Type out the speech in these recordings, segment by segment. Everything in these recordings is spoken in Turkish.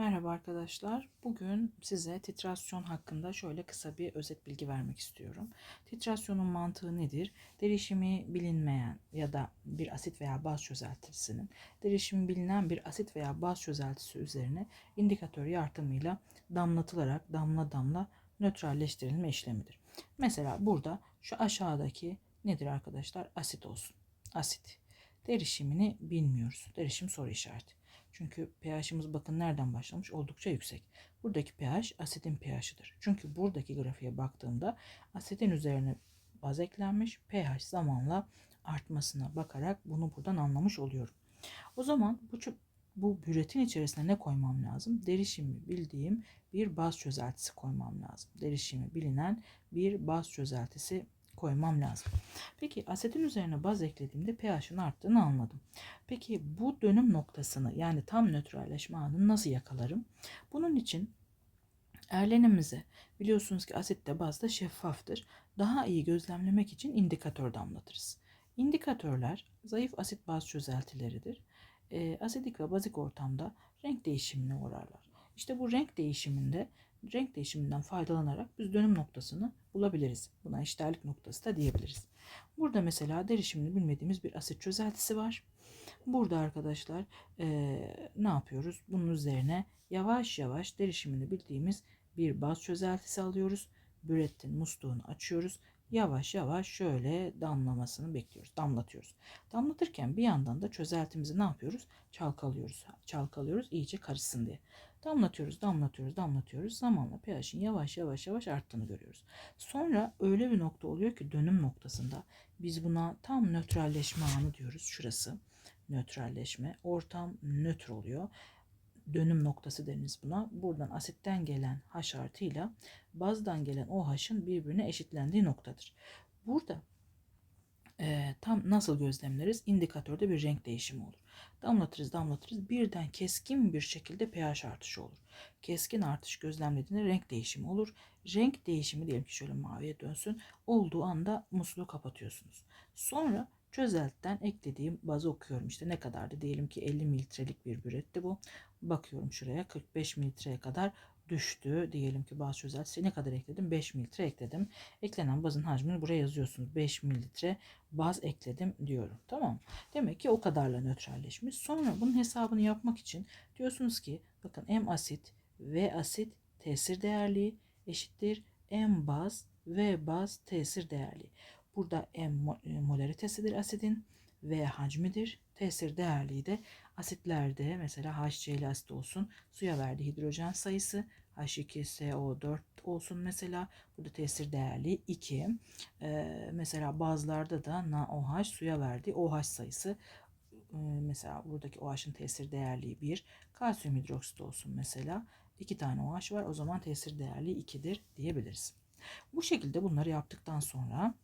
Merhaba arkadaşlar. Bugün size titrasyon hakkında şöyle kısa bir özet bilgi vermek istiyorum. Titrasyonun mantığı nedir? Derişimi bilinmeyen ya da bir asit veya baz çözeltisinin derişimi bilinen bir asit veya baz çözeltisi üzerine indikatör yardımıyla damlatılarak damla damla nötralleştirilme işlemidir. Mesela burada şu aşağıdaki nedir arkadaşlar? Asit olsun. Asit. Derişimini bilmiyoruz. Derişim soru işareti. Çünkü pH'imiz bakın nereden başlamış? Oldukça yüksek. Buradaki pH asidin pH'idir. Çünkü buradaki grafiğe baktığımda asidin üzerine baz eklenmiş. pH zamanla artmasına bakarak bunu buradan anlamış oluyorum. O zaman bu bu büretin içerisine ne koymam lazım? Derişimi bildiğim bir baz çözeltisi koymam lazım. Derişimi bilinen bir baz çözeltisi koymam lazım. Peki asetin üzerine baz eklediğimde pH'ın arttığını anladım. Peki bu dönüm noktasını yani tam nötralleşme anını nasıl yakalarım? Bunun için erlenimizi biliyorsunuz ki asit de bazda şeffaftır. Daha iyi gözlemlemek için indikatör damlatırız. İndikatörler zayıf asit baz çözeltileridir. E, asidik ve bazik ortamda renk değişimine uğrarlar. İşte bu renk değişiminde renk değişiminden faydalanarak biz dönüm noktasını bulabiliriz. Buna eşdeğerlik noktası da diyebiliriz. Burada mesela derişimini bilmediğimiz bir asit çözeltisi var. Burada arkadaşlar e, ne yapıyoruz? Bunun üzerine yavaş yavaş derişimini bildiğimiz bir baz çözeltisi alıyoruz. Bürettin musluğunu açıyoruz. Yavaş yavaş şöyle damlamasını bekliyoruz. Damlatıyoruz. Damlatırken bir yandan da çözeltimizi ne yapıyoruz? Çalkalıyoruz. Çalkalıyoruz iyice karışsın diye. Damlatıyoruz, damlatıyoruz, damlatıyoruz. Zamanla pH'in yavaş yavaş yavaş arttığını görüyoruz. Sonra öyle bir nokta oluyor ki dönüm noktasında biz buna tam nötralleşme anı diyoruz. Şurası nötralleşme. Ortam nötr oluyor. Dönüm noktası deniz buna. Buradan asitten gelen H artıyla bazdan gelen OH'ın birbirine eşitlendiği noktadır. Burada e, tam nasıl gözlemleriz? İndikatörde bir renk değişimi olur. Damlatırız damlatırız birden keskin bir şekilde pH artışı olur. Keskin artış gözlemlediğinde renk değişimi olur. Renk değişimi diyelim ki şöyle maviye dönsün. Olduğu anda musluğu kapatıyorsunuz. Sonra çözeltiden eklediğim bazı okuyorum. İşte ne kadardı? Diyelim ki 50 mililitrelik bir büretti bu. Bakıyorum şuraya 45 mililitreye kadar düştü. Diyelim ki baz çözeltisi ne kadar ekledim? 5 mililitre ekledim. Eklenen bazın hacmini buraya yazıyorsunuz. 5 mililitre baz ekledim diyorum. Tamam Demek ki o kadarla nötralleşmiş. Sonra bunun hesabını yapmak için diyorsunuz ki bakın M asit V asit tesir değerliği eşittir M baz V baz tesir değerliği. Burada M molaritesidir asidin V hacmidir. Tesir değerliği de asitlerde mesela HCl asit olsun suya verdiği hidrojen sayısı H2SO4 olsun mesela. Burada tesir değerli 2. Ee, mesela bazılarda da NaOH suya verdiği OH sayısı ee, mesela buradaki OH'ın tesir değerliği 1. Kalsiyum hidroksit olsun mesela. 2 tane OH var. O zaman tesir değerliği 2'dir diyebiliriz. Bu şekilde bunları yaptıktan sonra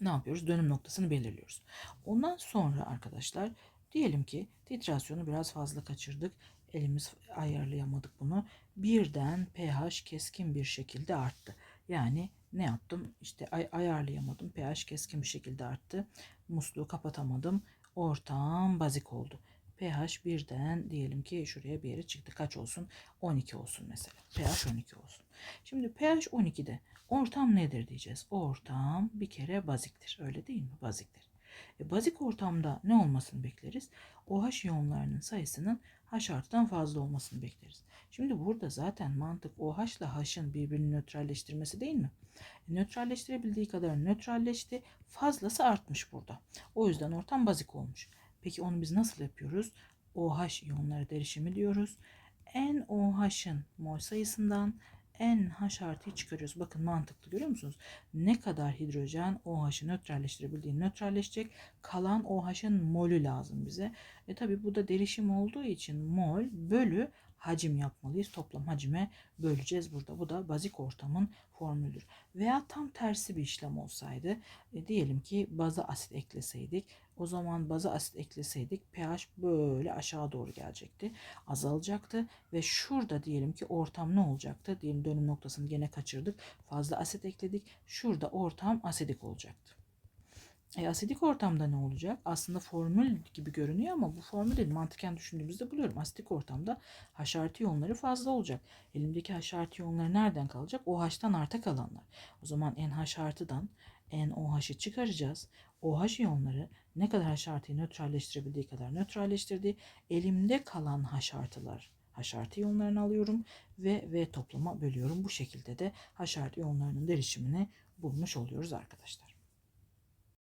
ne yapıyoruz? Dönüm noktasını belirliyoruz. Ondan sonra arkadaşlar diyelim ki titrasyonu biraz fazla kaçırdık elimiz ayarlayamadık bunu. Birden pH keskin bir şekilde arttı. Yani ne yaptım? İşte ay ayarlayamadım. pH keskin bir şekilde arttı. Musluğu kapatamadım. Ortam bazik oldu. pH birden diyelim ki şuraya bir yere çıktı. Kaç olsun? 12 olsun mesela. pH 12 olsun. Şimdi pH 12'de ortam nedir diyeceğiz. Ortam bir kere baziktir. Öyle değil mi? Baziktir. E, bazik ortamda ne olmasını bekleriz? OH iyonlarının sayısının H artıdan fazla olmasını bekleriz. Şimdi burada zaten mantık OH ile H'ın birbirini nötralleştirmesi değil mi? E, nötralleştirebildiği kadar nötralleşti. Fazlası artmış burada. O yüzden ortam bazik olmuş. Peki onu biz nasıl yapıyoruz? OH iyonları derişimi diyoruz. En OH'ın mol sayısından en H artıyı çıkarıyoruz. Bakın mantıklı görüyor musunuz? Ne kadar hidrojen OH'ı nötralleştirebildiğini nötralleşecek. Kalan OH'ın molü lazım bize. E tabi bu da derişim olduğu için mol bölü hacim yapmalıyız. Toplam hacime böleceğiz burada. Bu da bazik ortamın formülüdür. Veya tam tersi bir işlem olsaydı e, diyelim ki baza asit ekleseydik o zaman baza asit ekleseydik pH böyle aşağı doğru gelecekti. Azalacaktı ve şurada diyelim ki ortam ne olacaktı? Diyelim dönüm noktasını gene kaçırdık. Fazla asit ekledik. Şurada ortam asidik olacaktı. E, asidik ortamda ne olacak? Aslında formül gibi görünüyor ama bu formül değil. Mantıken düşündüğümüzde buluyorum. Asidik ortamda H artı iyonları fazla olacak. Elimdeki H artı iyonları nereden kalacak? OH'tan arta kalanlar. O zaman NH artıdan NOH'ı çıkaracağız. OH iyonları ne kadar H artıyı nötralleştirebildiği kadar nötralleştirdi. Elimde kalan H artılar H iyonlarını alıyorum ve V toplama bölüyorum. Bu şekilde de H artı iyonlarının derişimini bulmuş oluyoruz arkadaşlar.